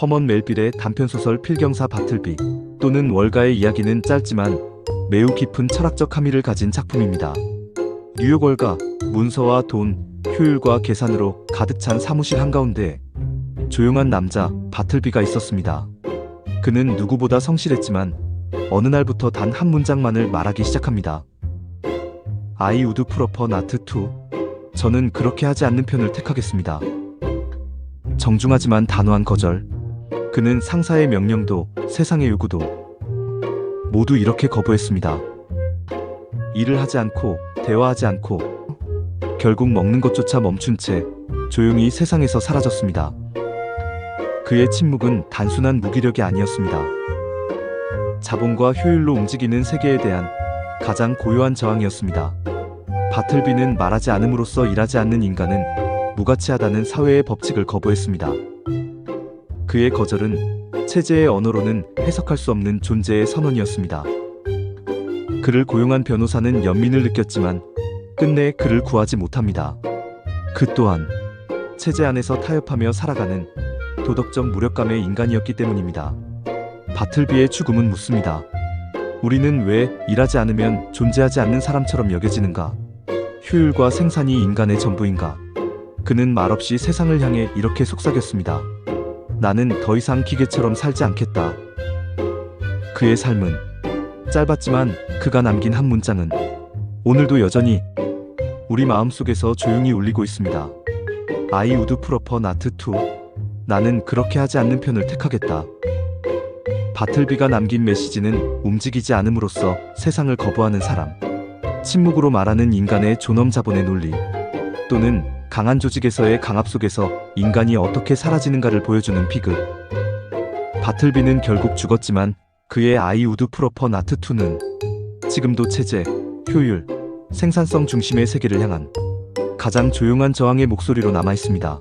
허먼 멜빌의 단편소설 필경사 바틀비 또는 월가의 이야기는 짧지만 매우 깊은 철학적 함의를 가진 작품입니다. 뉴욕 월가, 문서와 돈, 효율과 계산으로 가득 찬 사무실 한가운데 조용한 남자 바틀비가 있었습니다. 그는 누구보다 성실했지만 어느 날부터 단 한 문장만을 말하기 시작합니다. I would prefer not to. 저는 그렇게 하지 않는 편을 택하겠습니다. 정중하지만 단호한 거절. 그는 상사의 명령도 세상의 요구도 모두 이렇게 거부했습니다. 일을 하지 않고 대화하지 않고 결국 먹는 것조차 멈춘 채 조용히 세상에서 사라졌습니다. 그의 침묵은 단순한 무기력이 아니었습니다. 자본과 효율로 움직이는 세계에 대한 가장 고요한 저항이었습니다. 바틀비는 말하지 않음으로써 일하지 않는 인간은 무가치하다는 사회의 법칙을 거부했습니다. 그의 거절은 체제의 언어로는 해석할 수 없는 존재의 선언이었습니다. 그를 고용한 변호사는 연민을 느꼈지만 끝내 그를 구하지 못합니다. 그 또한 체제 안에서 타협하며 살아가는 도덕적 무력감의 인간이었기 때문입니다. 바틀비의 죽음은 묻습니다. 우리는 왜 일하지 않으면 존재하지 않는 사람처럼 여겨지는가? 효율과 생산이 인간의 전부인가? 그는 말없이 세상을 향해 이렇게 속삭였습니다. 나는 더 이상 기계처럼 살지 않겠다. 그의 삶은 짧았지만 그가 남긴 한 문장은 오늘도 여전히 우리 마음속에서 조용히 울리고 있습니다. I would prefer not to. 나는 그렇게 하지 않는 편을 택하겠다. 바틀비가 남긴 메시지는 움직이지 않음으로써 세상을 거부하는 사람, 침묵으로 말하는 인간의 존엄 자본의 논리, 또는 강한 조직에서의 강압 속에서 인간이 어떻게 사라지는가를 보여주는 비극. 바틀비는 결국 죽었지만 그의 아이 우드 프로퍼 나트2는 지금도 체제, 효율, 생산성 중심의 세계를 향한 가장 조용한 저항의 목소리로 남아 있습니다.